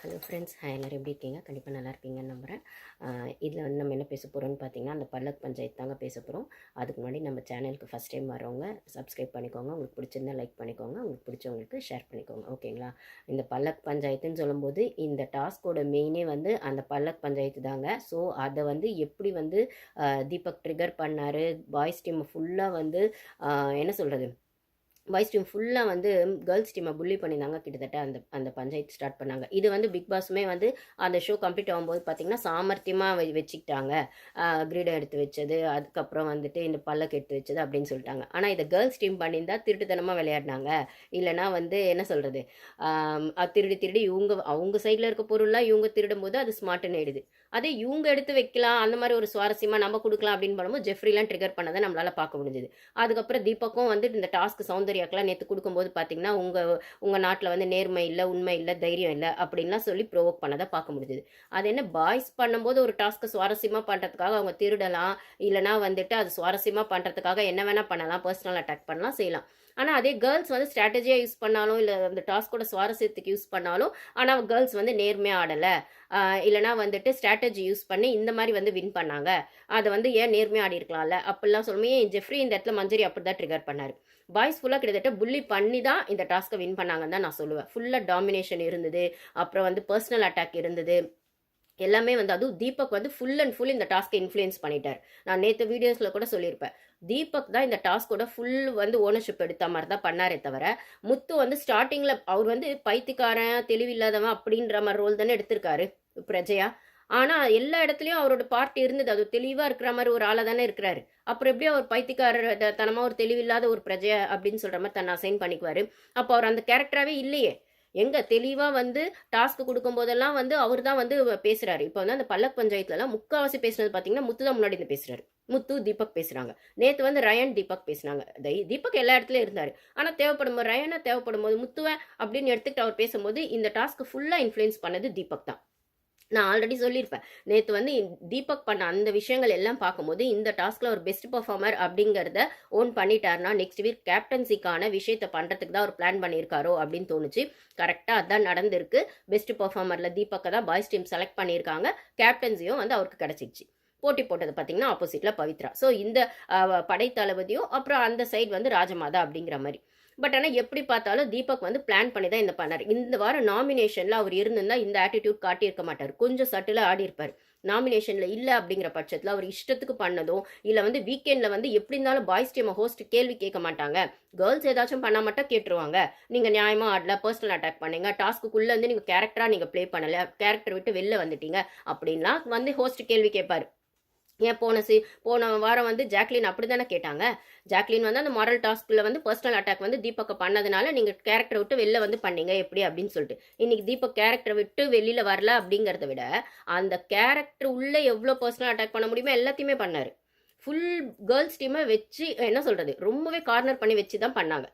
Hello friends hi எல்லோரும் எப்படி இருக்கீங்க? கண்டிப்பாக நல்லா இருப்பீங்கன்னு நம்புகிறேன் இதில் வந்து நம்ம என்ன பேச போகிறோம்னு பார்த்தீங்கன்னா அந்த பல்லக் பஞ்சாயத்து தாங்க பேச போகிறோம் அதுக்கு முன்னாடி நம்ம சேனலுக்கு ஃபஸ்ட் டைம் வரவங்க சப்ஸ்கிரைப் பண்ணிக்கோங்க. உங்களுக்கு பிடிச்சிருந்தா லைக் பண்ணிக்கோங்க. உங்களுக்கு பிடிச்சவங்களுக்கு ஷேர் பண்ணிக்கோங்க. ஓகேங்களா இந்த பல்லக் பஞ்சாயத்துன்னு சொல்லும்போது இந்த டாஸ்கோட மெயினே வந்து அந்த பல்லக் பஞ்சாயத்து தாங்க. ஸோ அதை வந்து எப்படி வந்து தீபக் ட்ரிகர் பண்ணார்? பாய்ஸ் டீம் ஃபுல்லாக வந்து என்ன சொல்கிறது பாய்ஸ் டீம் ஃபுல்லாக வந்து கேர்ள்ஸ் டீமை புள்ளி பண்ணியிருந்தாங்க கிட்டத்தட்ட அந்த அந்த பஞ்சாயத்து ஸ்டார்ட் பண்ணாங்க. இது வந்து பிக் பாஸுமே வந்து அந்த ஷோ கம்ப்ளீட் ஆகும்போது பார்த்தீங்கன்னா சாமர்த்தியமாக வச்சுக்கிட்டாங்க. கிரீடம் எடுத்து வச்சது அதுக்கப்புறம் வந்துட்டு இந்த பல்லக்கு எடுத்து வச்சது அப்படின்னு சொல்லிட்டாங்க. ஆனால் இதை கேர்ள்ஸ் டீம் பண்ணியிருந்தா திருட்டுத்தனமாக விளையாடினாங்க. இல்லைனா வந்து என்ன சொல்கிறது திருடி திருடி இவங்க அவங்க சைடில் இருக்க பொருள்லாம் இவங்க திருடும் போது அது ஸ்மார்ட்டுன்னு ஆயிடுது. அதே இவங்க எடுத்து வைக்கலாம் அந்த மாதிரி ஒரு சுவாரஸ்யமாக நம்ம கொடுக்கலாம் அப்படின்னு பண்ணும்போது ஜெஃப்ரிலாம் ட்ரிகர் பண்ணதை நம்மளால் பார்க்க முடிஞ்சுது. அதுக்கப்புறம் தீபக்கும் வந்து இந்த டாஸ்க் சௌந்தர்யாக்கெல்லாம் நேற்று கொடுக்கும்போது பார்த்தீங்கன்னா உங்கள் உங்கள் நாட்டில் வந்து நேர்மை இல்லை உண்மை இல்லை தைரியம் இல்லை அப்படின்லாம் சொல்லி ப்ரோவோக் பண்ணதை பார்க்க முடிஞ்சுது. அது என்ன பாய்ஸ் பண்ணும்போது ஒரு டாஸ்க்கை சுவாரஸ்யமாக பண்ணுறதுக்காக அவங்க திருடலாம் இல்லைனா வந்துட்டு அது சுவாரஸ்யமாக பண்ணுறதுக்காக என்ன வேணால் பண்ணலாம் பர்சனல் அட்டாக் பண்ணலாம் செய்யலாம். ஆனால் அதே கேர்ள்ஸ் வந்து ஸ்ட்ராட்டஜியாக யூஸ் பண்ணாலும் இல்லை அந்த டாஸ்கோட சுவாரஸ்யத்துக்கு யூஸ் பண்ணாலும் ஆனால் கேர்ள்ஸ் வந்து நேர்மையாக ஆடலை. இல்லைனா வந்துட்டு ஸ்ட்ராட்டஜி யூஸ் பண்ணி இந்த மாதிரி வந்து வின் பண்ணாங்க. அதை வந்து ஏன் நேர்மையாக ஆடி இருக்கலாம்ல அப்படிலாம் சொல்லுமே ஜெஃப்ரி இந்த இடத்துல மஞ்சரி அப்படி தான் ட்ரிகர் பண்ணார்? பாய்ஸ் ஃபுல்லாக கிட்டத்தட்ட புள்ளி பண்ணி தான் இந்த டாஸ்க்கை வின் பண்ணாங்கன்னு தான் நான் சொல்லுவேன். ஃபுல்லாக டாமினேஷன் இருந்தது. அப்புறம் வந்து பர்சனல் அட்டாக் இருந்தது. எல்லாமே வந்து அதுவும் தீபக் வந்து ஃபுல் அண்ட் ஃபுல் இந்த டாஸ்க்கை இன்ஃப்ளூயன்ஸ் பண்ணிட்டார். நான் நேற்று வீடியோஸில் கூட சொல்லியிருப்பேன். தீபக் தான் இந்த டாஸ்கோட ஃபுல் வந்து ஓனர்ஷிப் எடுத்த மாதிரி தான் பண்ணாரே தவிர முத்து வந்து ஸ்டார்டிங்கில் அவர் வந்து பைத்தியக்காரன் தெளிவில்லாதவன் அப்படின்ற மாதிரி ரோல் தானே எடுத்திருக்காரு பிரஜையா? ஆனால் எல்லா இடத்துலையும் அவரோட பார்ட்டி இருந்தது. அது தெளிவாக இருக்கிற மாதிரி ஒரு ஆளாக தானே இருக்கிறாரு. அப்புறம் எப்படி அவர் பைத்தியக்காரர் தனமாக ஒரு தெளிவில்லாத ஒரு பிரஜை அப்படின்னு சொல்கிற மாதிரி தன்னை அசைன் பண்ணிக்குவார். அப்போ அவர் அந்த கேரக்டராகவே இல்லையே. எங்கே தெளிவாக வந்து டாஸ்க் கொடுக்கும்போதெல்லாம் வந்து அவர் தான் வந்து பேசுகிறாரு இப்போ வந்து அந்த பல்லக் பஞ்சாயத்துலலாம் முக்கால்வாசி பேசுனது பார்த்தீங்கன்னா முத்து தான் முன்னாடி இருந்து பேசுகிறாரு முத்து தீபக் பேசுகிறாங்க நேற்று வந்து ரயன் தீபக் பேசுனாங்க. தை- தீபக் எல்லா இடத்துலையும் இருந்தார். ஆனால் தேவைப்படும் போது ரயனை தேவைப்படும் போது முத்துவை அப்படின்னு எடுத்துக்கிட்டு அவர் பேசும்போது இந்த டாஸ்க்கு ஃபுல்லாக இன்ஃப்ளூயன்ஸ் பண்ணது தீபக் தான். நான் ஆல்ரெடி சொல்லியிருப்பேன். நேற்று வந்து தீபக் பண்ண அந்த விஷயங்கள் எல்லாம் பார்க்கும்போது இந்த டாஸ்கில் ஒரு பெஸ்ட் பர்ஃபார்மர் அப்படிங்கிறத ஓன் பண்ணிட்டார்னா நெக்ஸ்ட் வீக் கேப்டன்சிக்கான விஷயத்தை பண்ணுறதுக்கு தான் அவர் பிளான் பண்ணியிருக்காரோ அப்படின்னு தோணுச்சு. கரெக்டாக அதான் நடந்திருக்கு. பெஸ்ட் பர்ஃபார்மரில் தீபக்கை தான் பாய்ஸ் டீம் செலக்ட் பண்ணியிருக்காங்க. கேப்டன்சியும் வந்து அவருக்கு கிடச்சிச்சு. போட்டி போட்டது பார்த்தீங்கன்னா ஆப்போசிட்டில் பவித்ரா. ஸோ இந்த படைத்தளபதியும் அப்புறம் அந்த சைடு வந்து ராஜமாதா அப்படிங்கிற மாதிரி. பட் ஆனால் எப்படி பார்த்தாலும் தீபக் வந்து பிளான் பண்ணி தான் இந்த பண்ணார். இந்த வாரம் நாமினேஷனில் அவர் இருந்திருந்தா இந்த ஆட்டிடியூட் காட்டியிருக்க மாட்டார். கொஞ்சம் சட்டிலாக ஆடி இருப்பார் நாமினேஷனில் இல்லை அப்படிங்கிற பட்சத்தில் அவர் இஷ்டத்துக்கு பண்ணதும் இல்லை வந்து வீக்கெண்டில் வந்து எப்படி இருந்தாலும் பாய்ஸ் டீமை ஹோஸ்ட் கேள்வி கேட்க மாட்டாங்க. கேர்ள்ஸ் ஏதாச்சும் பண்ணால் மட்டும் கேட்டுருவாங்க. நீங்கள் நியாயமாக ஆடல பர்சனல் அட்டாக் பண்ணீங்க டாஸ்க்குள்ளே வந்து நீங்கள் கேரக்டராக நீங்கள் ப்ளே பண்ணல கேரக்டர் விட்டு வெளில வந்துட்டீங்க அப்படின்லாம் வந்து ஹோஸ்ட் கேள்வி கேட்பார். ஏன் போன சி போன வாரம் வந்து ஜாக்லின் அப்படி தானே கேட்டாங்க. ஜாக்லின் வந்து அந்த மாரல் டாஸ்கில் வந்து பர்சனல் அட்டாக் வந்து தீபக்கை பண்ணதுனால நீங்கள் கேரக்டரை விட்டு வெளில வந்து பண்ணீங்க எப்படி அப்படின்னு சொல்லிட்டு. இன்னைக்கு தீபக் கேரக்டரை விட்டு வெளியில் வரல அப்படிங்கிறத விட அந்த கேரக்டர் உள்ளே எவ்வளோ பர்சனல் அட்டாக் பண்ண முடியுமோ எல்லாத்தையுமே பண்ணார். ஃபுல் கேர்ள்ஸ் டீமை வச்சு என்ன சொல்கிறது ரொம்பவே கார்னர் பண்ணி வச்சு தான் பண்ணாங்க.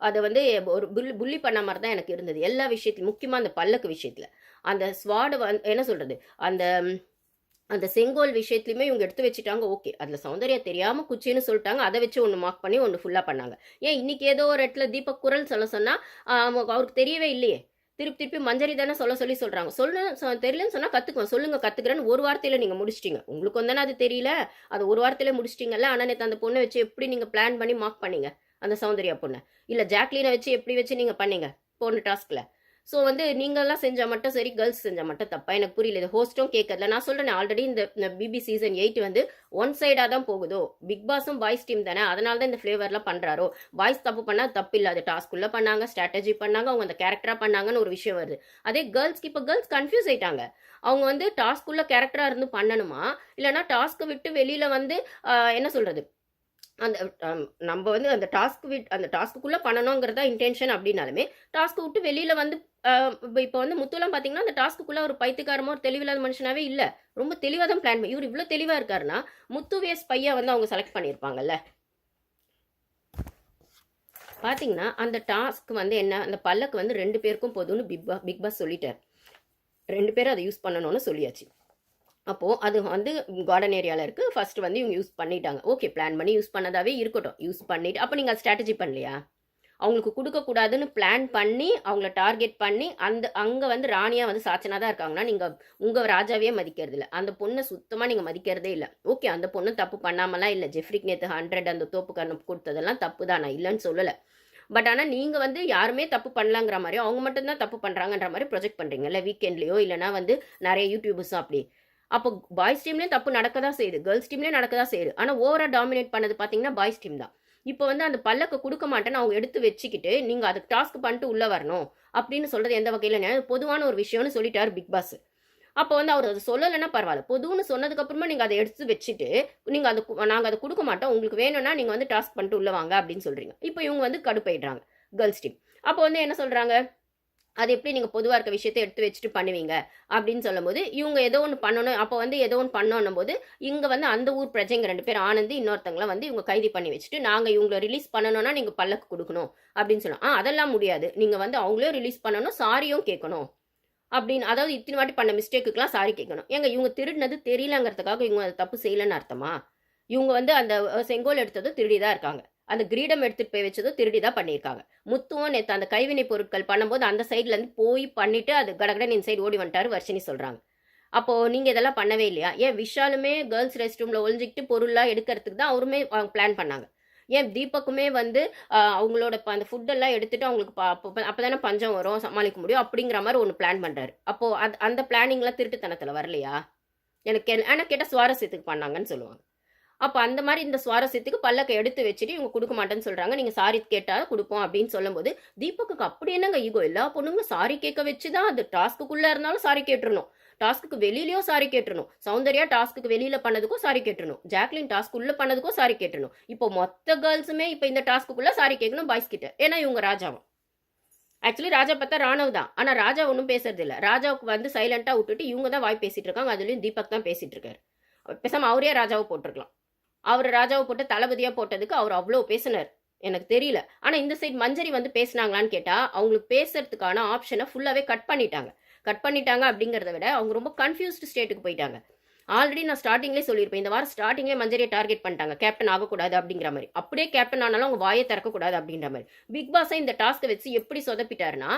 அதை வந்து ஒரு புல் புள்ளி பண்ண மாதிரி தான் எனக்கு இருந்தது. எல்லா விஷயத்துலையும் முக்கியமாக அந்த பல்லக்கு விஷயத்தில். அந்த ஸ்வாடு வந் என்ன சொல்கிறது அந்த அந்த செங்கோல் விஷயத்துலையுமே இவங்க எடுத்து வச்சுட்டாங்க. ஓகே. அதில் சௌந்தர்யா தெரியாமல் குச்சின்னு சொல்லிட்டாங்க. அதை வச்சு ஒன்று மார்க் பண்ணி ஒன்று ஃபுல்லாக பண்ணாங்க. ஏன் இன்னைக்கு ஏதோ ஒரு இடத்துல தீபக் குரல் சொல்ல சொன்னால் அவருக்கு தெரியவே இல்லையே. திருப்பி திருப்பி மஞ்சரி தானே சொல்ல சொல்லி சொல்கிறாங்க சொல்லு சொ- தெரியலன்னு சொன்னால் கற்றுக்குவோம் சொல்லுங்கள் கற்றுக்கிறேன்னு ஒரு வார்த்தையில் நீங்கள் முடிச்சிட்டீங்க. உங்களுக்கு வந்தானே அது தெரியல? அது ஒரு வாரத்தில் முடிச்சிட்டிங்கல்ல? ஆனால் நேற்று அந்த பொண்ணை வச்சு எப்படி நீங்கள் பிளான் பண்ணி மார்க் பண்ணீங்க? அந்த சௌந்தர்யா பொண்ணை. இல்லை ஜாக்லீனை வச்சு எப்படி வச்சு நீங்கள் பண்ணீங்க? போன டாஸ்கில் ஸோ வந்து நீங்கள்லாம் செஞ்சால் மட்டும் சரி கேர்ள்ஸ் செஞ்சால் மட்டும் தப்பா? எனக்கு புரியல இது ஹோஸ்ட்டும் கேட்கறதுல நான் சொல்கிறேன் ஆல்ரெடி இந்த பிபி சீசன் எயிட் வந்து ஒன் சைடாக தான் போகுதோ? பிக் பாஸும் பாய்ஸ் டீம் தானே அதனால தான் இந்த ஃப்ளேவர்லாம் பண்ணுறாரோ பாய்ஸ் தப்பு பண்ணால் தப்பு இல்லை அது டாஸ்க்குள்ளே பண்ணாங்க ஸ்ட்ராட்டஜி பண்ணாங்க அவங்க அந்த கேரக்டராக பண்ணாங்கன்னு ஒரு விஷயம் வருது. அதே கேர்ள்ஸ்க்கு இப்போ கேர்ள்ஸ் கன்ஃபியூஸ் ஆயிட்டாங்க. அவங்க வந்து டாஸ்க்குள்ளே கேரக்டராக இருந்து பண்ணணுமா? இல்லைனா டாஸ்க்கை விட்டு வெளியில் வந்து என்ன சொல்கிறது அந்த நம்ம வந்து அந்த டாஸ்க் விட் அந்த டாஸ்க்குள்ளே பண்ணணுங்கிறதா இன்டென்ஷன் அப்படின்னாலுமே டாஸ்க் விட்டு வெளியில் வந்து இப்போ வந்து முத்துலாம் பார்த்தீங்கன்னா அந்த டாஸ்க்குள்ளே ஒரு பைத்தியக்காரமோ ஒரு தெளிவில்லாத மனுஷனாவே இல்லை. ரொம்ப தெளிவாக தான் பிளான் பண்ணி இவர் இவ்வளோ தெளிவாக இருக்காருன்னா முத்து வேஸ் வந்து அவங்க செலக்ட் பண்ணியிருப்பாங்கல்ல பார்த்தீங்கன்னா அந்த டாஸ்க் வந்து என்ன அந்த பல்லக்கு வந்து ரெண்டு பேருக்கும் போதும்னு பிக் பாஸ் பிக் பாஸ் சொல்லிட்டார். ரெண்டு பேரும் அதை யூஸ் பண்ணணும்னு சொல்லியாச்சு. அப்போது அது வந்து கார்டன் ஏரியாவில் இருக்குது ஃபஸ்ட்டு வந்து இவங்க யூஸ் பண்ணிட்டாங்க. ஓகே பிளான் பண்ணி யூஸ் பண்ணதாவே இருக்கட்டும். யூஸ் பண்ணிட்டு அப்போ நீங்கள் ஸ்ட்ராட்டஜி பண்ணலையா? அவங்களுக்கு கொடுக்கக்கூடாதுன்னு பிளான் பண்ணி அவங்கள டார்கெட் பண்ணி அந்த அங்கே வந்து ராணியாக வந்து சாச்சனா தான் இருக்காங்கன்னா நீங்கள் உங்கள் ராஜாவே மதிக்கிறது இல்லை. அந்த பொண்ணை சுத்தமாக நீங்கள் மதிக்கிறதே இல்லை. ஓகே அந்த பொண்ணு தப்பு பண்ணாமலாம் இல்லை. ஜெஃப்ரிக் நேற்று ஹண்ட்ரட் அந்த தோப்புக்காரன் கொடுத்ததெல்லாம் தப்பு தான். நான் இல்லைன்னு சொல்லலை. பட் ஆனால் நீங்கள் வந்து யாருமே தப்பு பண்ணலாங்கிற மாதிரி அவங்க மட்டும்தான் தப்பு பண்ணுறாங்கன்ற மாதிரி ப்ரொஜெக்ட் பண்ணுறீங்கல்ல வீக்கெண்ட்லேயோ இல்லைனா வந்து நிறைய யூடியூபர்ஸும் அப்படி. அப்போ பாய்ஸ் டீம்லேயும் தப்பு நடக்க தான் செய்யுது. கேர்ள்ஸ் டீம்லேயும் நடக்க தான் செய்யுது. ஆனால் ஓவராக டாமினேட் பண்ணது பார்த்தீங்கன்னா பாய்ஸ் டீம் தான். இப்போ வந்து அந்த பல்லக்க கொடுக்க மாட்டேன்னு அவங்க எடுத்து வச்சுக்கிட்டு நீங்கள் அதுக்கு டாஸ்க் பண்ணிட்டு உள்ளே வரணும் அப்படின்னு சொல்கிறது எந்த வகையில் பொதுவான ஒரு விஷயம்னு சொல்லிட்டார் பிக் பாஸ். அப்போ வந்து அவர் அதை சொல்லலைன்னா பரவாயில்ல. பொதுன்னு சொன்னதுக்கப்புறமா நீங்கள் அதை எடுத்து வச்சுட்டு நீங்கள் அது நாங்கள் அதை கொடுக்க மாட்டோம். உங்களுக்கு வேணும்னா நீங்கள் வந்து டாஸ்க் பண்ணிட்டு உள்ளே வாங்க அப்படின்னு சொல்கிறீங்க இப்போ இவங்க வந்து கடுப்பாயிடுறாங்க கேர்ள்ஸ் டீம் அப்போ வந்து என்ன சொல்கிறாங்க அது எப்படி நீங்கள் பொதுவாக இருக்க விஷயத்தை எடுத்து வச்சுட்டு பண்ணுவீங்க? அப்படின்னு சொல்லும்போது இவங்க ஏதோ ஒன்று பண்ணணும் அப்போ வந்து ஏதோ ஒன்று பண்ணணும் போது இங்கே வந்து அந்த ஊர் பிரஜைங்க ரெண்டு பேர் ஆனந்தி இன்னொருத்தங்களை வந்து இவங்க கைது பண்ணி வச்சுட்டு நாங்கள் இவங்களை ரிலீஸ் பண்ணணும்னா நீங்கள் பல்லக்கு கொடுக்கணும் அப்படின்னு சொல்லலாம் ஆ அதெல்லாம் முடியாது. நீங்கள் வந்து அவங்களே ரிலீஸ் பண்ணணும் சாரியும் கேட்கணும். அப்படின்னு அதாவது இத்தனை வாட்டி பண்ண மிஸ்டேக்குக்கெலாம் சாரி கேட்கணும். ஏங்க இவங்க திருடினது தெரியலங்கிறதுக்காக இவங்க அதை தப்பு செய்யலைன்னு அர்த்தமா? இவங்க வந்து அந்த செங்கோல் எடுத்ததும் திருடி தான் இருக்காங்க. அந்த கிரீடம் எடுத்துட்டு போய் வச்சதும் திருடி தான் பண்ணியிருக்காங்க. முத்துவும் நேற்று அந்த கைவினை பொருட்கள் பண்ணும்போது அந்த சைட்லேருந்து போய் பண்ணிட்டு அது கடகடன் இந்த சைடு ஓடி வந்துட்டாரு வர்ஷினி சொல்கிறாங்க அப்போது நீங்கள் இதெல்லாம் பண்ணவே இல்லையா? ஏன் விஷாலுமே கேர்ள்ஸ் ரெஸ்ட் ரூமில் ஒழிஞ்சிக்கிட்டு பொருள்லாம் எடுக்கிறதுக்கு தான் அவருமே அவங்க பிளான் பண்ணாங்க. ஏன் தீபக்குமே வந்து அவங்களோட அந்த ஃபுட்டெல்லாம் எடுத்துகிட்டு அவங்களுக்கு அப்போ தானே பஞ்சம் வரும் சமாளிக்க முடியும் அப்படிங்கிற மாதிரி ஒன்று பிளான் பண்ணுறாரு அப்போது அது அந்த பிளானிங்லாம் திருட்டுத்தனத்தில் வரலையா? எனக்கு ஆனால் கேட்டால் சுவாரஸ்யத்துக்கு பண்ணாங்கன்னு சொல்லுவாங்க. அப்போ அந்த மாதிரி இந்த சுவாரஸ்யத்துக்கு பல்லக்கை எடுத்து வச்சுட்டு இவங்க கொடுக்க மாட்டேன்னு சொல்கிறாங்க நீங்கள் சாரி கேட்டால் கொடுப்போம் அப்படின்னு சொல்லும்போது தீபக்கு அப்படி என்னங்க ஈகோ எல்லா பொண்ணுங்களும் சாரி கேட்க வச்சு தான் அது டாஸ்க்குள்ளே இருந்தாலும் சாரி கேட்டுருணும் டாஸ்க்கு வெளியிலயும் சாரி கேட்டுணும் சௌந்தர்யா டாஸ்க்கு வெளியில பண்ணதுக்கும் சாரி கேட்டுணும் ஜாக்லின் டாஸ்க் உள்ள பண்ணதுக்கும் சாரி கேட்டுணும் இப்போ மொத்த கேர்ள்ஸுமே இப்போ இந்த டாஸ்க்குள்ள சாரி கேட்கணும் பாய்ஸ் கிட்ட. ஏன்னா இவங்க ராஜாவும் ஆக்சுவலி ராஜா பார்த்தா ராணவ் தான். ஆனால் ராஜா ஒன்றும் பேசுறது இல்லை. ராஜாவுக்கு வந்து சைலண்டாக விட்டுட்டு இவங்க தான் வாய் பேசிட்டு இருக்காங்க. அதுலேயும் தீபக் தான் பேசிட்டு இருக்காரு. பேசாமல் அவரே ராஜாவை போட்டிருக்கலாம். அவர் ராஜாவை போட்டு தளபதியாக போட்டதுக்கு அவர் அவ்வளோ பேசினார். எனக்கு தெரியல. ஆனால் இந்த சைட் மஞ்சரி வந்து பேசினாங்களான்னு கேட்டால் அவங்களுக்கு பேசுறதுக்கான ஆப்ஷனை ஃபுல்லாகவே கட் பண்ணிட்டாங்க. கட் பண்ணிட்டாங்க அப்படிங்கிறத விட அவங்க ரொம்ப கன்ஃபியூஸ்டு ஸ்டேட்டுக்கு போயிட்டாங்க. ஆல்ரெடி நான் ஸ்டார்டிங்லேயே சொல்லியிருப்பேன். இந்த வாரம் ஸ்டார்டிங்லேயே மஞ்சரியை டார்கெட் பண்ணிட்டாங்க. கேப்டன் ஆகக்கூடாது அப்படிங்கிற மாதிரி. அப்படியே கேப்டன் ஆனாலும் அவங்க வாயை திறக்கக்கூடாது அப்படின்ற மாதிரி. பிக் பாஸை இந்த டாஸ்க்கை வச்சு எப்படி சொதப்பிட்டாருன்னா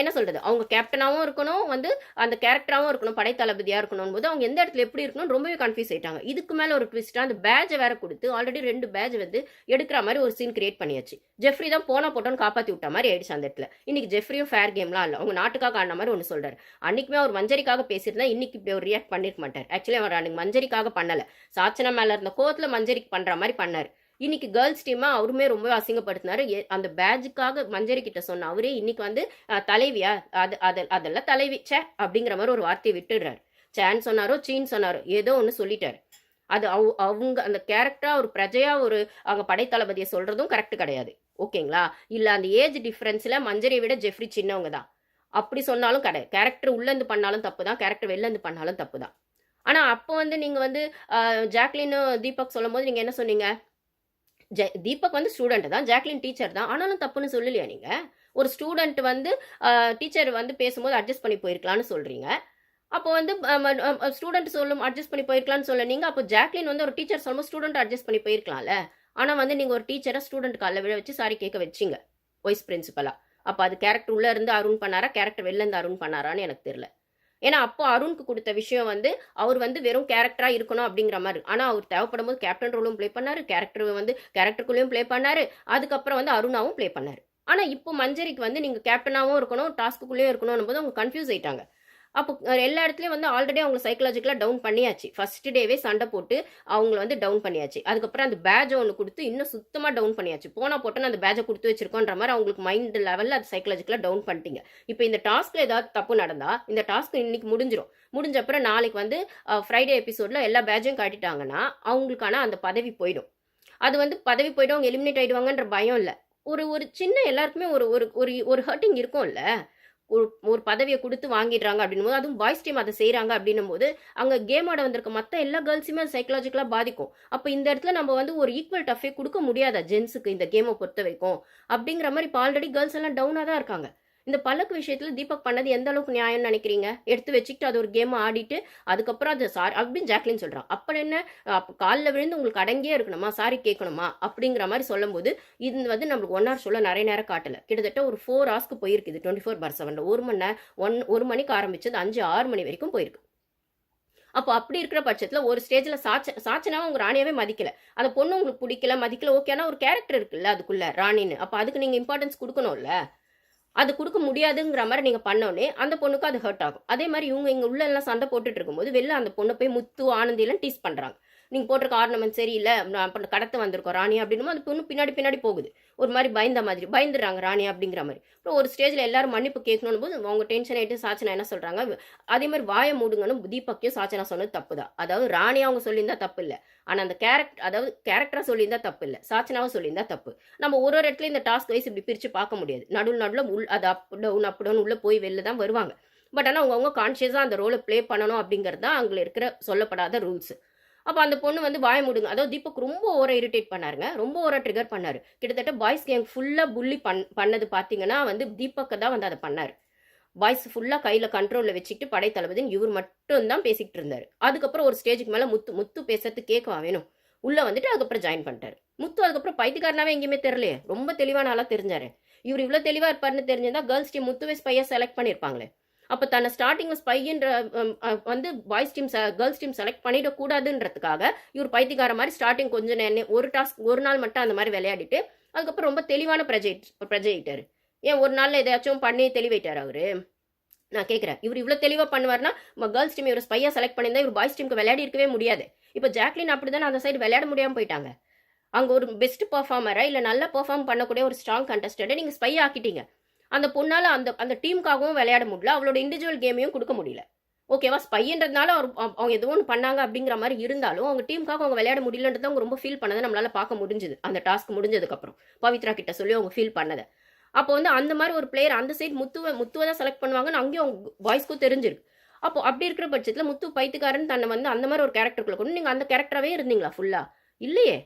என்ன சொல்றது? அவங்க கேப்டனாகவும் இருக்கணும் வந்து அந்த கேரக்டராகவும் இருக்கணும் படைத்தளபதியாக இருக்கணும் போது அவங்க எந்த இடத்துல எப்படி இருக்கணும் ரொம்பவே கன்ஃபியூஸ் ஆயிட்டாங்க. இதுக்கு மேலே ஒரு ட்விஸ்ட்டாக அந்த பேஜை வேற கொடுத்து ஆல்ரெடி ரெண்டு பேஜ் வந்து எடுக்கிற மாதிரி ஒரு சீன் கிரியேட் பண்ணியாச்சு. ஜெஃப்ரி தான் போனா போட்டோன்னு காப்பாற்றி விட்ட மாதிரி ஆயிடுச்சு அந்த இடத்துல. இன்னைக்கு ஜெஃப்ரியும் ஃபேர் கேம்லாம் இல்லை. அவங்க நாட்டுக்காக ஆன மாதிரி ஒன்று சொல்கிறார் அன்னைக்குமே அவர் மஞ்சரிக்காக பேசியிருந்தா இன்னைக்கு இப்படி ஒரு ரியாக்ட் பண்ணிருக்க மாட்டார். ஆக்சுவலி அவர் அன்னைக்கு மஞ்சரிக்காக பண்ணலை. சாச்சனா மேலே இருந்த கோவத்தில் மஞ்சரிக்கு பண்ணுற மாதிரி பண்ணார். இன்னைக்கு கேர்ள்ஸ் டீமாக அவருமே ரொம்ப அசிங்கப்படுத்தினாரு. அந்த பேஜுக்காக மஞ்சரி கிட்ட சொன்ன அவரே இன்னைக்கு வந்து தலைவியா? அது அது அதெல்லாம் தலைவி. சே அப்படிங்கிற மாதிரி ஒரு வார்த்தையை விட்டுடுறாரு. சேன்னு சொன்னாரோ சீன் சொன்னாரோ ஏதோ ஒன்று சொல்லிட்டாரு. அது அவ் அவங்க அந்த கேரக்டராக ஒரு பிரஜையாக ஒரு அவங்க படைத்தளபதியை சொல்கிறதும் கரெக்ட் கிடையாது. ஓகேங்களா? இல்லை அந்த ஏஜ் டிஃப்ரென்ஸில் மஞ்சரியை விட ஜெஃப்ரி சின்னவங்க தான். அப்படி சொன்னாலும் கிடையாது. கேரக்டர் உள்ளேருந்து பண்ணாலும் தப்பு தான். கேரக்டர் வெளிலேருந்து பண்ணாலும் தப்பு தான். ஆனால் அப்போ வந்து நீங்கள் வந்து ஜாக்லினும் தீபக் சொல்லும் போது நீங்கள் என்ன சொன்னீங்க? ஜ தீபக் வந்து ஸ்டூடெண்ட் தான் ஜாக்லின் டீச்சர் தான். ஆனாலும் தப்புன்னு சொல்லலையா நீங்கள் ஒரு ஸ்டூடெண்ட் வந்து டீச்சர் வந்து பேசும்போது அட்ஜஸ்ட் பண்ணி போயிருக்கலான்னு சொல்கிறீங்க அப்போ வந்து ஸ்டூடெண்ட் சொல்லும் அட்ஜஸ்ட் பண்ணி போயிருக்கலாம்னு சொல்ல நீங்கள் அப்போ ஜாக்லின் வந்து ஒரு டீச்சர் சொல்லும்போது ஸ்டூடெண்ட் அட்ஜஸ்ட் பண்ணி போயிருக்கலாம்ல? ஆனால் வந்து நீங்கள் ஒரு டீச்சரை ஸ்டூடெண்ட் காலில் விழ வச்சு சாரி கேட்க வச்சிங்க வைஸ் பிரின்சிபலாக அப்போ அது கேரக்டர் உள்ளே இருந்து அருண் பண்ணாரா கேரக்டர் வெளில இருந்து அருண் பண்ணாரான்னு எனக்கு தெரியல. ஏன்னா அப்போ அருணுக்கு கொடுத்த விஷயம் வந்து அவர் வந்து வெறும் கேரக்டரா இருக்கணும் அப்படிங்கிற மாதிரி. ஆனால் அவர் தேவைப்படும் போது கேப்டன் ரோலும் ப்ளே பண்ணாரு. கேரக்டர் வந்து கேரக்டருக்குள்ளேயும் ப்ளே பண்ணாரு. அதுக்கப்புறம் வந்து அருணாவும் ப்ளே பண்ணாரு. ஆனால் இப்போ மஞ்சரிக்கு வந்து நீங்கள் கேப்டனாகவும் இருக்கணும் டாஸ்க்குள்ளேயும் இருக்கணும் போது அவங்க கன்ஃபியூஸ் ஆயிட்டாங்க. அப்போ எல்லா இடத்துலையும் வந்து ஆல்ரெடி அவங்க சைக்கலாஜிக்கலாக டவுன் பண்ணியாச்சு. ஃபர்ஸ்ட் டேவே சண்டை போட்டு அவங்கள வந்து டவுன் பண்ணியாச்சு. அதுக்கப்புறம் அந்த பேஜை ஒன்று கொடுத்து இன்னும் சுத்தமாக டவுன் பண்ணியாச்சு. போனால் போட்டோன்னு அந்த பேஜை கொடுத்து வச்சிருக்கோன்ற மாதிரி அவங்களுக்கு மைண்ட் லெவலில் அது சைக்கலாஜிக்கலாக டவுன் பண்ணிட்டீங்க. இப்போ இந்த டாஸ்க்கில் ஏதாவது தப்பு நடந்தால் இந்த டாஸ்க் இன்னைக்கு முடிஞ்சிடும் முடிஞ்ச அப்புறம் நாளைக்கு வந்து ஃப்ரைடே எபிசோடில் எல்லா பேஜையும் காட்டிட்டாங்கன்னா அவங்களுக்கான அந்த பதவி போயிடும். அது வந்து பதவி போயிடும் அவங்க எலிமினேட் ஆகிடுவாங்கன்ற பயம் இல்லை. ஒரு ஒரு சின்ன எல்லாருக்குமே ஒரு ஒரு ஒரு ஹர்ட்டிங் இருக்கும்ல. ஒரு ஒரு பதவியை கொடுத்து வாங்கிடுறாங்க அப்படின்னும் போது அதுவும் பாய்ஸ் டீம் அதை செய்கிறாங்க அப்படின்னும் போது அங்கே கேம் ஆட வந்திருக்க மற்ற எல்லா கேர்ள்ஸுமே சைக்கலாஜிக்கலாக பாதிக்கும். அப்போ இந்த இடத்துல நம்ம வந்து ஒரு ஈக்குவல் டஃபே கொடுக்க முடியாதா ஜென்ஸுக்கு இந்த கேமை பொறுத்த வரைக்கும்? அப்படிங்கிற மாதிரி இப்போ ஆல்ரெடி கேர்ள்ஸ் எல்லாம் டவுனாக தான் இருக்காங்க. இந்த பல்லக்கு விஷயத்தில் தீபக் பண்ணது எந்த அளவுக்கு நியாயம்னு நினைக்கிறீங்க? எடுத்து வச்சுக்கிட்டு அது ஒரு கேம் ஆடிட்டு அதுக்கப்புறம் அது சாரி அப்படின்னு ஜாக்லின் சொல்கிறான் அப்புறம் என்ன? அப்போ காலில் விழுந்து உங்களுக்கு அடங்கியே இருக்கணுமா? சாரி கேட்கணுமா? அப்படிங்கிற மாதிரி சொல்லும்போது இது வந்து நம்மளுக்கு ஒன் ஹவர் சொல்ல நிறைய நேரம் காட்டல. கிட்டத்தட்ட ஒரு ஃபோர் ஹவர்ஸ்க்கு போயிருக்கு இது டுவெண்ட்டி ஃபோர் பார் செவனில் ஒரு மணி நேரம் ஒன் ஒரு மணிக்கு ஆரம்பிச்சது அஞ்சு ஆறு மணி வரைக்கும் போயிருக்கு. அப்போ அப்படி இருக்கிற பட்சத்தில் ஒரு ஸ்டேஜில் சாச்ச சாச்சனாவை உங்கள் ராணியாவே மதிக்கல. அந்த பொண்ணு உங்களுக்கு பிடிக்கல மதிக்கல ஓகேனா ஒரு கேரக்டர் இருக்குல்ல அதுக்குள்ள ராணின்னு. அப்போ அதுக்கு நீங்கள் இம்பார்ட்டன்ஸ் கொடுக்கணும்ல. அது கொடுக்க முடியாதுங்கிற மாதிரி நீங்கள் பண்ணோன்னே அந்த பொண்ணுக்கு அது ஹர்ட் ஆகும். அதே மாதிரி இவங்க இங்கே உள்ள எல்லாம் சண்டை போட்டுட்டு இருக்கும்போது வெளில அந்த பொண்ணை போய் முத்து ஆனந்திலாம் டீஸ் பண்ணுறாங்க நீங்கள் போட்டிருக்க ஆர்னமெண்ட் சரியில்லை நான் அப்புறம் கடத்த வந்திருக்கோம் ராணி அப்படின்னு அந்த பொண்ணு பின்னாடி பின்னாடி போகுது. ஒரு மாதிரி பயந்த மாதிரி பயந்துடுறாங்க ராணி அப்படிங்கிற மாதிரி. அப்புறம் ஒரு ஸ்டேஜில் எல்லாரும் மன்னிப்பு கேட்கணும் போது அவங்க டென்ஷன் ஆகிட்டு சாச்சனா என்ன சொல்கிறாங்க அதே மாதிரி வாயை மூடுங்கன்னு தீபக்கையும் சாச்சனா சொன்னது தப்பு தான் அதாவது ராணி அவங்க சொல்லியிருந்தா தப்பு இல்லை ஆனால் அந்த கேரக்டர் அதாவது கேரக்டராக சொல்லியிருந்தா தப்பு இல்லை சாச்சனாவை சொல்லியிருந்தா தப்பு. நம்ம ஒரு ஒரு இடத்துல இந்த டாஸ்க் வைஸ் இப்படி பிரித்து பார்க்க முடியாது. நடுவில் நடுவில் உள் அது அப் டவுன் அப் டவுன் உள்ளே போய் வெளில தான் வருவாங்க. பட் ஆனால் அவங்கவுங்க கான்ஷியஸாக அந்த ரோலை ப்ளே பண்ணணும் அப்படிங்கிறது தான் அங்கே இருக்கிற சொல்லப்படாத ரூல்ஸ் அப்போ அந்த பொண்ணு வந்து வாய முடுங்க. அதாவது தீபக் ரொம்ப ஓர இரிட்டேட் பண்ணாருங்க. ரொம்ப ஓர ட்ரிகர் பண்ணார். கிட்டத்தட்ட பாய்ஸ் கேங் ஃபுல்லாக புள்ளி பண் பண்ணது பார்த்தீங்கன்னா வந்து தீபக்கை தான் வந்து அதை பண்ணார். பாய்ஸ் ஃபுல்லாக கையில் கண்ட்ரோலில் வச்சுட்டு படை இவர் மட்டும் தான் பேசிக்கிட்டு இருந்தார். அதுக்கப்புறம் ஒரு ஸ்டேஜுக்கு மேலே முத்து முத்து பேசுறது கேட்கவா வேணும் உள்ளே வந்துட்டு அதுக்கப்புறம் ஜாயின் பண்ணிட்டார். முத்து அதுக்கப்புறம் பைத்தியக்காரனாவே எங்கேயுமே தெரியலையே. ரொம்ப தெளிவான ஆளாக தெரிஞ்சாரு. இவர் இவ்வளோ தெளிவாக இருப்பாருன்னு தெரிஞ்சிருந்தா கேர்ள்ஸ் டீம் முத்துவே ஸ்பையை செலக்ட் பண்ணியிருப்பாங்களே அப்போ தன்னை ஸ்டார்டிங்கில் ஸ்பைன்ற வந்து boys team girls team select பண்ணிடக்கூடாதுன்றதுக்காக இவர் பைத்தியக்கார மாதிரி ஸ்டார்டிங் கொஞ்சம் நேரம் ஒரு டாஸ்க் ஒரு நாள் மட்டும் அந்த மாதிரி விளையாடிட்டு அதுக்கப்புறம் ரொம்ப தெளிவான பிரஜை பிரஜையிட்டார் ஏன் ஒரு நாளில் எதாச்சும் பண்ணி தெளிவாயிட்டார் அவர்? நான் கேட்குறேன் இவர் இவ்வளோ தெளிவாக பண்ணுவார்னா கேர்ள்ஸ் டீம் இவர் ஸ்பையாக செலக்ட் பண்ணியிருந்தா இவர் பாய்ஸ் டீமுக்கு விளையாடி இருக்கவே முடியாது. இப்போ ஜாக்லின் அப்படி தானே அந்த சைடு விளையாட முடியாமல் போயிட்டாங்க. அங்கே ஒரு பெஸ்ட் பர்ஃபார்மராக இல்லை நல்லா பெர்ஃபார்ம் பண்ணக்கூடிய ஒரு ஸ்ட்ராங் கண்டஸ்டண்ட்டை நீங்கள் ஸ்பை ஆக்கிட்டீங்க. அந்த பொண்ணால் அந்த அந்த டீமுக்காகவும் விளையாட முடியல. அவளோட இண்டிவிஜுவல் கேமையும் கொடுக்க முடியல. ஓகேவா ஸ்பைன்றதுனால அவர் அவங்க எதுவும் ஒன்று பண்ணாங்க அப்படிங்கிற மாதிரி இருந்தாலும் அவங்க டீமுக்காக அவங்க விளையாட முடியலன்றது அவங்க ரொம்ப ஃபீல் பண்ணதை நம்மளால் பார்க்க முடிஞ்சுது. அந்த டாஸ்க் முடிஞ்சதுக்கப்புறம். பவித்ரா கிட்ட சொல்லி அவங்க ஃபீல் பண்ணதை. அப்போ வந்து அந்த மாதிரி ஒரு பிளேயர் அந்த சைட் முத்துவை முத்துவை தான் செலக்ட் பண்ணுவாங்கன்னு அங்கேயும் அவங்க வாய்ஸ்க்கும் தெரிஞ்சிருக்கு. அப்போ அப்படி இருக்கிற பட்சத்தில் முத்து பைத்துக்காரன் தன்னை வந்து அந்த மாதிரி ஒரு கேரக்டருக்குள்ள கொண்டு நீங்கள் அந்த கேரக்டராகவே இருந்தீங்களா ஃபுல்லாக இல்லையே.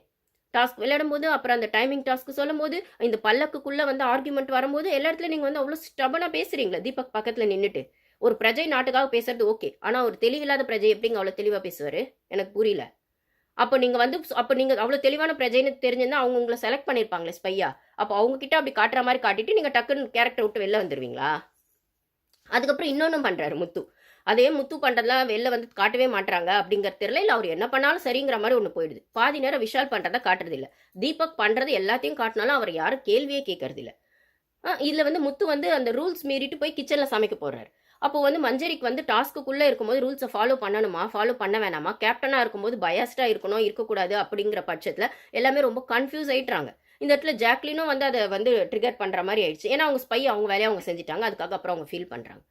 டாஸ்க் விளையாடும் போது அப்புறம் அந்த டைமிங் டாஸ்க்கு சொல்லும் போது இந்த பல்லக்குக்குள்ளே வந்து ஆர்குமெண்ட் வரும்போது எல்லா இடத்துலையும் நீங்கள் வந்து அவ்வளோ ஸ்டபனாக பேசுகிறீங்களா தீபக் பக்கத்தில் நின்றுட்டு ஒரு பிரஜை நாட்டுக்காக பேசுறது ஓகே ஆனால் ஒரு தெளிவில்லாத பிரஜை எப்படிங்க அவ்வளோ தெளிவாக பேசுவார்? எனக்கு புரியல. அப்போ நீங்கள் வந்து அப்போ நீங்கள் அவ்வளோ தெளிவான பிரஜைன்னு தெரிஞ்சிருந்தா அவங்க உங்களை செலக்ட் பண்ணியிருப்பாங்களே ஸ்பையா அப்போ அவங்கக்கிட்ட அப்படி காட்டுற மாதிரி காட்டிட்டு நீங்கள் டக்குன்னு கேரக்டர் விட்டு வெளில வந்துடுவீங்களா அதுக்கப்புறம் இன்னொன்றும் பண்ணுறாரு முத்து. அதே முத்து பண்ணுறதுலாம் வெளில வந்து காட்டவே மாட்டுறாங்க அப்படிங்கிற தெரியல இல்லை அவர் என்ன பண்ணாலும் சரிங்கிற மாதிரி ஒன்று போயிடுது. பாதி நேரம் விஷால் பண்ணுறதை காட்டுறது இல்லை தீபக் பண்ணுறது எல்லாத்தையும் காட்டினாலும் அவர் யாரும் கேள்வியே கேட்கறது இல்லை இதில் வந்து முத்து வந்து அந்த ரூல்ஸ் மீறிட்டு போய் கிச்சனில் சமைக்க போடுறாரு அப்போ வந்து மஞ்சரிக்கு வந்து டாஸ்க்குள்ளே இருக்கும்போது ரூல்ஸை ஃபாலோ பண்ணணுமா? ஃபாலோ பண்ண வேணாமா? கேப்டனாக இருக்கும்போது பயாஸ்டாக இருக்கணும் இருக்கக்கூடாது அப்படிங்கிற பட்சத்தில் எல்லாமே ரொம்ப கன்ஃபியூஸ் ஆயிட்டுறாங்க இந்த இடத்துல ஜாக்லினும் வந்து அதை வந்து ட்ரிகர் பண்ணுற மாதிரி ஆயிடுச்சு. ஏன்னா அவங்க ஸ்பை அவங்க வேலையை அவங்க செஞ்சுட்டாங்க. அதுக்காக அப்புறம் அவங்க ஃபீல் பண்ணுறாங்க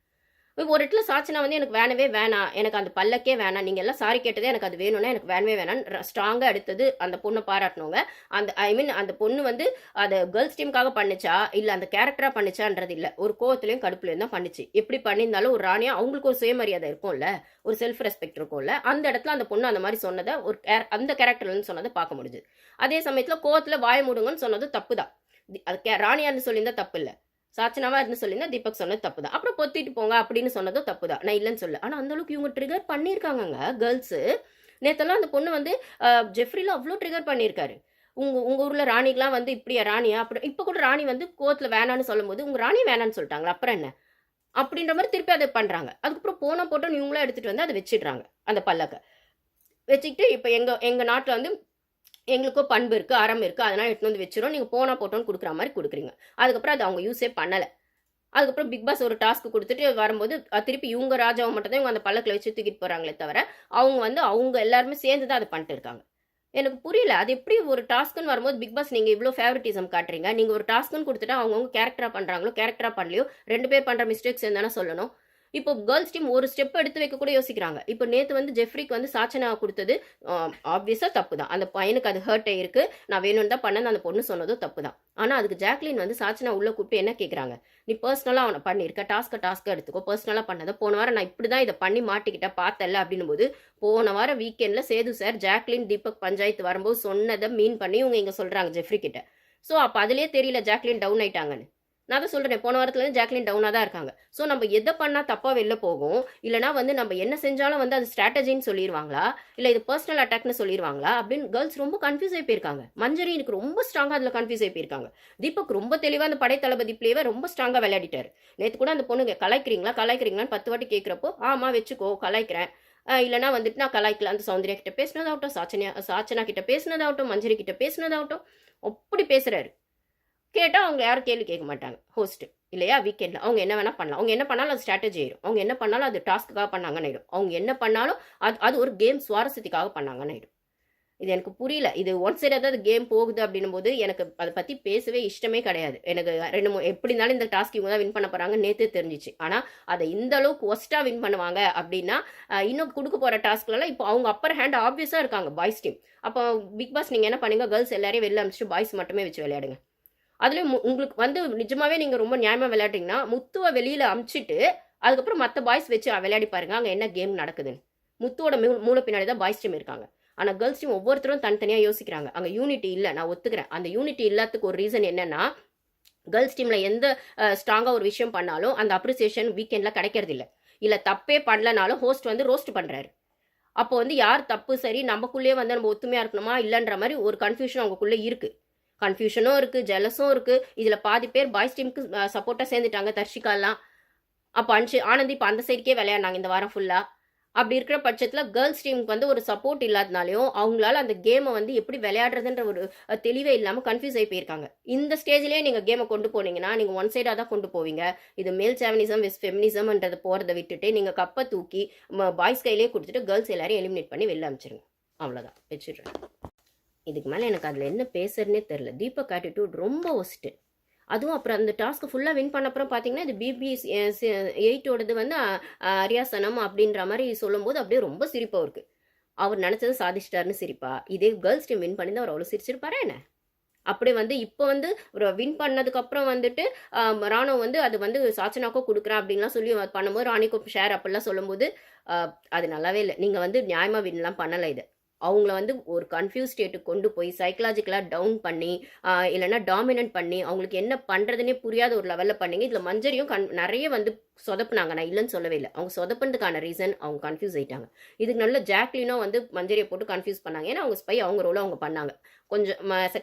ஒரு இடத்துல சாட்சினா வந்து எனக்கு வேணவே வேணாம். எனக்கு அந்த பல்லக்கே வேணாம். நீங்கள் எல்லாம் சாரி கேட்டதே எனக்கு அது வேணும்னா எனக்கு வேணவே வேணாம் ஸ்ட்ராங்காக எடுத்தது அந்த பொண்ணை பாராட்டணுங்க. அந்த ஐ மீன் அந்த பொண்ணு வந்து அதை கேர்ள்ஸ் டீமுக்காக பண்ணிச்சா? இல்லை அந்த கேரக்டராக பண்ணிச்சான்றது இல்லை. ஒரு கோவத்துலையும் கடுப்புலையும் தான் பண்ணிச்சு. எப்படி பண்ணியிருந்தாலும் ஒரு ராணியாக அவங்களுக்கு ஒரு சுயமரியாதை இருக்கும்ல. ஒரு செல்ஃப் ரெஸ்பெக்ட் இருக்கும்ல. அந்த இடத்துல அந்த பொண்ணு அந்த மாதிரி சொன்னதை ஒரு அந்த கேரக்டர்லன்னு சொன்னதை பார்க்க முடிஞ்சுது. அதே சமயத்தில் கோவத்தில் வாய மூடுங்கன்னு சொன்னது தப்பு தான் அது கே ராணியான்னு சொல்லியிருந்தா தப்பு இல்லை. சாச்சனாவா இருந்து சொல்லியிருந்தா தீபக் சொன்னது தப்பு தான் அப்புறம் பொத்திட்டு போங்க அப்படின்னு சொன்னதும் தப்பு தான் நான் இல்லைன்னு சொல்ல ஆனால் அந்த அளவுக்கு இவங்க ட்ரிகர் பண்ணியிருக்காங்கங்க கேர்ள்ஸு நேத்தெல்லாம் அந்த பொண்ணு வந்து ஜெஃப்ரில அவ்வளோ ட்ரிகர் பண்ணியிருக்காரு. உங்கள் உங்கள் ஊரில் ராணிக்கெலாம் வந்து இப்படியா ராணியா? அப்படி இப்போ கூட ராணி வந்து கோத்தில் வேணான்னு சொல்லும்போது உங்கள் ராணி வேணான்னு சொல்லிட்டாங்களா? அப்புறம் என்ன? அப்படின்ற மாதிரி திருப்பி அதை பண்ணுறாங்க அதுக்கப்புறம் போன போட்டோன்னு இவங்களாம் எடுத்துகிட்டு வந்து அதை வச்சிடுறாங்க அந்த பல்லக்கை. வச்சுக்கிட்டு இப்போ எங்கள் எங்கள் நாட்டில் வந்து எங்களுக்கும் பண்பு இருக்குது அறம் இருக்குது அதனால் எடுத்து வந்து வச்சிடும் நீங்கள் போனால் போட்டோன்னு கொடுக்குற மாதிரி கொடுக்குறீங்க. அதுக்கப்புறம் அது அவங்க யூஸே பண்ணலை. அதுக்கப்புறம் பிக் பாஸ் ஒரு டாஸ்க் கொடுத்துட்டு வரும்போது திருப்பி இவங்க ராஜாவை மட்டும் தான் இவங்க அந்த பல்லக்கில் வச்சு தூக்கிட்டு போகிறாங்களே தவிர அவங்க வந்து அவங்க எல்லாருமே சேர்ந்து தான் அதை பண்ணிட்டு இருக்காங்க. எனக்கு புரியல அது எப்படி ஒரு டாஸ்க்குன்னு வரும்போது பிக் பாஸ் நீங்கள் இவ்வளோ ஃபேவரட்டிசம் காட்டுறீங்க? நீங்கள் ஒரு டாஸ்க்குன்னு கொடுத்துட்டா அவங்கவுங்க கேரக்டராக பண்ணுறாங்களோ கேரக்டராக பண்ணலையோ ரெண்டு பேர் பண்ணுற மிஸ்டேக்ஸ் என்னன்னா சொல்லணும். இப்போ கேர்ள்ஸ் டீம் ஒரு ஸ்டெப் எடுத்து வைக்க கூட யோசிக்கிறாங்க. இப்போ நேற்று வந்து ஜெஃப்ரிக்கு வந்து சாச்சனா கொடுத்தது ஆப்வியஸாக தப்பு தான் அந்த பையனுக்கு அது ஹர்ட் ஆயிருக்கு நான் வேணும்னு தான் பண்ணேன் அந்த பொண்ணு சொன்னதும் தப்பு தான் ஆனால் அதுக்கு ஜாக்லின் வந்து சாச்சனா உள்ள கூப்பிட்டு என்ன கேட்குறாங்க நீ பர்சனலாக அவனை பண்ணியிருக்க டாஸ்க்கை டாஸ்க்கை எடுத்துக்கோ. பர்சனலாக பண்ணதை போன வாரம் நான் இப்படி தான் இதை பண்ணி மாட்டிக்கிட்ட பார்த்தல அப்படின்னும் போது போன வாரம் வீக்கெண்டில் சேது சார் ஜாக்லின் தீபக் பஞ்சாயத்து வரும்போது சொன்னதை மீன் பண்ணி இவங்க இங்கே சொல்கிறாங்க ஜெஃப்ரி கிட்ட. ஸோ அப்போ அதுலேயே தெரியல ஜாக்லின் டவுன் ஆயிட்டாங்கன்னு. நான் தான் சொல்கிறேன் போன வாரத்துலேருந்து ஜாக்லின் டவுனாக தான் இருக்காங்க. ஸோ நம்ம எதை பண்ணால் தப்பாக வெளில போகும்? இல்லைனா வந்து நம்ம என்ன செஞ்சாலும் வந்து அது ஸ்ட்ராட்டஜின்னு சொல்லிடுவாங்களா இல்லை இது பர்சனல் அட்டாக்னு சொல்லிடுவாங்களா அப்படின்னு கேர்ள்ஸ் ரொம்ப கன்ஃபியூஸ் ஆகி போயிருக்காங்க. மஞ்சரி எனக்கு ரொம்ப ஸ்ட்ராங்காக அதில் கன்ஃபியூஸ் ஆகி போயிருக்காங்க. தீபக் ரொம்ப தெளிவாக அந்த படை தளபதி பிளேவை ரொம்ப ஸ்ட்ராங்காக விளையாடிட்டார். நேற்று கூட அந்த பொண்ணுங்க கலாய்க்கிறீங்களா? கலாய்க்கிறீங்களான்னு பத்து வாட்டி கேட்குறப்போ ஆமாம் வச்சுக்கோ கலாய்க்கிறேன். இல்லைனா வந்துட்டு நான் கலாய்க்கல. அந்த சௌந்தர்யா கிட்ட பேசினதாகட்டும் சாச்சனியா சாச்சனா கிட்ட பேசினதாகட்டும் மஞ்சரி கிட்ட பேசினதாகட்டும் அப்படி பேசுறாரு. கேட்டால் அவங்க யாரும் கேள்வி கேட்க மாட்டாங்க. ஹோஸ்ட்டு இல்லையா? வீக்கெண்டில் அவங்க என்ன வேணால் பண்ணலாம். அவங்க என்ன பண்ணாலும் அது ஸ்ட்ராட்டஜி ஆயிடும் அவங்க என்ன பண்ணாலும் அது டாஸ்க்குக்காக பண்ணாங்கன்னு ஆயிடும் அவங்க என்ன பண்ணாலும் அது அது ஒரு கேம் சுவாரஸ்யத்துக்காக பண்ணாங்கன்னு ஆயிடும் இது எனக்கு புரியல. இது ஒன் சைடு ஏதாவது கேம் போகுது அப்படின்னும் போது எனக்கு அதை பற்றி பேசவே இஷ்டமே கிடையாது. எனக்கு ரெண்டு மூணு எப்படி இருந்தாலும் இந்த டாஸ்க் இவங்க தான் வின் பண்ண போகிறாங்க நேற்று தெரிஞ்சிச்சு. ஆனால் அதை இந்த அளவுக்கு ஒஸ்ட்டாக வின் பண்ணுவாங்க அப்படின்னா இன்னும் கொடுக்க போகிற டாஸ்க்லலாம் இப்போ அவங்க அப்பர் ஹேண்ட் ஆப்வியஸாக இருக்காங்க பாய்ஸ் டீம் அப்போ பிக் பாஸ் நீங்கள் என்ன பண்ணுங்க? கேர்ள்ஸ் எல்லாரையும் வெளில அனுப்பிச்சிட்டு பாய்ஸ் மட்டுமே வச்சு விளையாடுங்க. அதுலேயும் உங்களுக்கு வந்து நிஜமாவே நீங்கள் ரொம்ப நியாயமாக விளையாட்டிங்கன்னா முத்துவை வெளியில் அமுச்சிட்டு அதுக்கப்புறம் மற்ற பாய்ஸ் வச்சு விளையாடி பாருங்க அங்கே என்ன கேம் நடக்குதுன்னு. முத்துவோட மூ மூளை பின்னாடி தான் பாய்ஸ் டீம் இருக்காங்க. ஆனால் கேர்ள்ஸ் டீம் ஒவ்வொருத்தரும் தனித்தனியாக யோசிக்கிறாங்க. அங்கே யூனிட்டி இல்லை நான் ஒத்துக்கிறேன். அந்த யூனிட்டி இல்லாததுக்கு ஒரு ரீசன் என்னன்னா கேர்ள்ஸ் டீமில் எந்த ஸ்ட்ராங்காக ஒரு விஷயம் பண்ணாலும் அந்த அப்ரிசியேஷன் வீக்கெண்டில் கிடைக்கிறது இல்லை. இல்லை தப்பே பண்ணலனாலும் ஹோஸ்ட் வந்து ரோஸ்ட் பண்ணுறாரு அப்போ வந்து யார் தப்பு சரி நமக்குள்ளேயே வந்து நம்ம ஒத்துமையாக இருக்கணுமா இல்லைன்ற மாதிரி ஒரு கன்ஃபியூஷன் அவங்களுக்குள்ளே இருக்குது கன்ஃபியூஷனும் இருக்குது ஜெலஸும் இருக்குது இதில் பாதி பேர் பாய்ஸ் டீமுக்கு சப்போர்ட்டாக சேர்ந்துட்டாங்க தர்ஷிகாலாம். அப்போ அன்ஷி ஆனந்தி இப்போ அந்த சைடுக்கே விளையாடினாங்க இந்த வாரம் ஃபுல்லாக அப்படி இருக்கிற பட்சத்தில் கேர்ள்ஸ் டீமுக்கு வந்து ஒரு சப்போர்ட் இல்லாதனாலையும் அவங்களால அந்த கேமை வந்து எப்படி விளையாடுறதுன்ற ஒரு தெளிவே இல்லாமல் கன்ஃபியூஸ் ஆகி போயிருக்காங்க. இந்த ஸ்டேஜ்லேயே நீங்கள் கேமை கொண்டு போனீங்கன்னா நீங்கள் ஒன் சைடாக தான் கொண்டு போவீங்க. இது மேல் சேவனிசம் வெஸ் ஃபெமினிசம்ன்றதை போகிறத விட்டுட்டு நீங்கள் கப்பை தூக்கி பாய்ஸ் கையிலே கொடுத்துட்டு கேர்ள்ஸ் எல்லாரையும் எலிமினேட் பண்ணி வெளில அனுப்பிச்சிருங்க. அவ்வளோதான் வச்சுடுறேன். இதுக்கு மேலே எனக்கு அதில் என்ன பேசுறதுனே தெரில தீபக் ஆட்டிடியூட் ரொம்ப ஒஸ்ட்டு அதுவும் அப்புறம் அந்த டாஸ்க்கு ஃபுல்லாக வின் பண்ண அப்புறம் பார்த்தீங்கன்னா இது பிபிஎஸ் எயிட்டோடது வந்து அரியாசனம் அப்படின்ற மாதிரி சொல்லும்போது அப்படியே ரொம்ப சிரிப்பாக இருக்குது அவர் நினச்சது சாதிச்சிட்டாருன்னு சிரிப்பா. இதே கேர்ள்ஸ் டீம் வின் பண்ணி அவர் அவ்வளோ சிரிச்சிருப்பாரா என்ன? அப்படி வந்து இப்போ வந்து வின் பண்ணதுக்கப்புறம் வந்துட்டு ராணுவம் ராணுவ வந்து அது வந்து சாச்சனாக்கோ கொடுக்குறேன் அப்படின்லாம் சொல்லி பண்ணும்போது ராணிக்கோ ஷேர் அப்படிலாம் சொல்லும்போது அது நல்லாவே இல்லை. நீங்கள் வந்து நியாயமாக வின்லாம் பண்ணலை இது. அவங்கள வந்து ஒரு கன்ஃபியூஸ் ஸ்டேட்டுக்கு கொண்டு போய் சைக்கலாஜிக்கலாக டவுன் பண்ணி இல்லைன்னா டாமினன்ட் பண்ணி அவங்களுக்கு என்ன பண்ணுறதுனே புரியாத ஒரு லெவலில் பண்ணிங்க. இதில் மஞ்சரியும் கண் நிறைய வந்து சொதப்புனாங்க. நான் இல்லைன்னு சொல்லவே இல்லை. அவங்க சொதப்புனதுக்கான ரீசன் அவங்க கன்ஃபியூஸ் ஆயிட்டாங்க. இதுக்கு நல்ல ஜாக்லினோ வந்து மஞ்சரியை போட்டு கன்ஃபியூஸ் பண்ணாங்க. ஏன்னா அவங்க ஸ்பை அவங்க ரோலை அவங்க பண்ணாங்க. கொஞ்சம்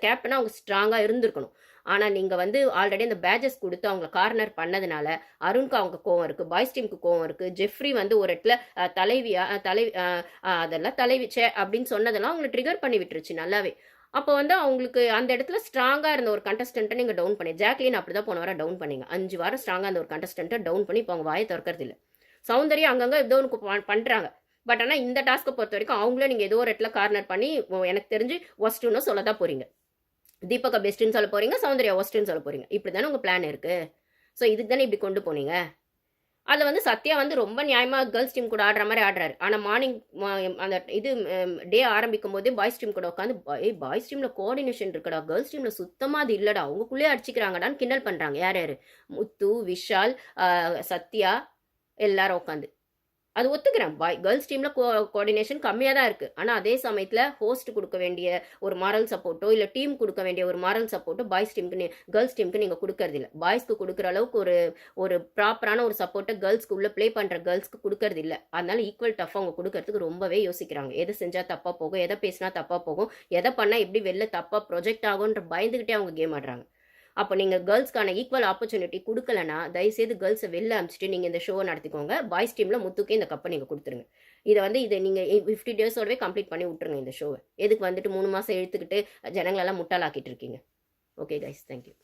கேப்டனாக அவங்க ஸ்ட்ராங்காக இருந்திருக்கணும். ஆனால் நீங்கள் வந்து ஆல்ரெடி அந்த பேஜஸ் கொடுத்து அவங்கள கார்னர் பண்ணதுனால அருண்க்கு அவங்க கோவம் இருக்குது பாய்ஸ் டீமுக்கு கோவம் இருக்குது ஜெஃப்ரி வந்து ஒரு இடத்துல தலைவியா தலைவி அதெல்லாம் தலைவி சே அப்படின்னு சொன்னதெல்லாம் அவங்களை ட்ரிகர் பண்ணி விட்டுருச்சு நல்லாவே. அப்போ வந்து அவங்களுக்கு அந்த இடத்துல ஸ்ட்ராங்காக இருந்த ஒரு கண்டஸ்டண்ட்டை நீங்கள் டவுன் பண்ணி ஜாக்லின் அப்படி தான் போன வாரம் டவுன் பண்ணீங்க. அஞ்சு வாரம் ஸ்ட்ராங்காக இருந்த ஒரு கண்டஸ்டண்ட்டை டவுன் பண்ணி இப்போ அவங்க வாயை திறக்கிறது இல்லை. சௌந்தர்யா அங்கங்கே ஏதோ ஒன்று பண்ணுறாங்க பட் ஆனால் இந்த டாஸ்க்கை பொறுத்த வரைக்கும் அவங்களே நீங்கள் ஏதோ ஒரு இடத்துல கார்னர் பண்ணி எனக்கு தெரிஞ்சு ஒஸ்ட்டுன்னு சொல்ல தான் போகிறீங்க தீபகா பெஸ்ட்டுன்னு சொல்ல போகிறீங்க சௌந்தர்யா ஒஸ்ட்டுன்னு சொல்ல போகிறீங்க இப்படி தானே உங்கள் பிளான் இருக்குது ஸோ இதுக்கு தானே இப்படி கொண்டு போனீங்க? அதில் வந்து சத்யா வந்து ரொம்ப நியாயமாக கேர்ள்ஸ் டீம் கூட ஆடுற மாதிரி ஆடுறாரு. ஆனால் மார்னிங் அந்த இது டே ஆரம்பிக்கும் போதே பாய்ஸ் டீம் கூட உட்காந்து ஏய் பாய்ஸ் டீமில் கோஆர்டினேஷன் இருக்குடா கேர்ள்ஸ் டீமில் சுத்தமாக அது இல்லைடா அவங்களுக்குள்ளே அடிச்சிக்கிறாங்கடான்னு கிண்டல் பண்ணுறாங்க யார் யார்? முத்து விஷால் சத்யா எல்லாரும் உட்காந்து அது ஒத்துக்கிறேன். பாய் கேர்ள்ஸ் டீமில் கோ கோஆர்டினேஷன் கம்மியாக தான் இருக்குது ஆனால் அதே சமயத்தில் ஹோஸ்ட் கொடுக்க வேண்டிய ஒரு மாரல் சப்போர்ட்டோ இல்லை டீம் கொடுக்க வேண்டிய ஒரு மாரல் சப்போர்ட்டோ பாய்ஸ் டீமுக்கு கேர்ள்ஸ் டீமுக்கு நீங்கள் கொடுக்கறது இல்லை. பாய்ஸ்க்கு கொடுக்குற அளவுக்கு ஒரு ஒரு ப்ராப்பரான ஒரு சப்போர்ட்டை கேர்ள்ஸ்க்கு உள்ளே ப்ளே பண்ணுற கேர்ள்ஸ்க்கு கொடுக்கறது இல்லை. அதனால ஈக்குவல் டஃப் அவங்க கொடுக்கறதுக்கு ரொம்பவே யோசிக்கிறாங்க. எதை செஞ்சால் தப்பாக போகும் எதை பேசினா தப்பாக போகும் எதை பண்ணால் எப்படி வெளில தப்பாக ப்ரொஜெக்ட் ஆகுன்ற பயந்துக்கிட்டே அவங்க கேம் ஆடுறாங்க. அப்போ நீங்கள் கேர்ள்ஸ்க்கான ஈக்குவல் ஆப்பர்ச்சுனிட்டி கொடுக்கலனா தயவுசெய்து கேர்ள்ஸை வெளில அனுப்பிச்சிட்டு நீங்கள் இந்த ஷோவை நடத்திக்கோங்க. பாய்ஸ் டீமில் முத்துக்கே இந்த கப்பை நீங்கள் கொடுத்துருங்க. இதை வந்து இதை நீங்கள் ஃபிஃப்டி டேஸோடவே கம்ப்ளீட் பண்ணி விட்டுருங்க இந்த ஷோவை எதுக்கு வந்துட்டு மூணு மாதம் எடுத்துக்கிட்டு ஜனங்களெல்லாம் முட்டாளாக்கிட்டு இருக்கீங்க. Okay guys thank you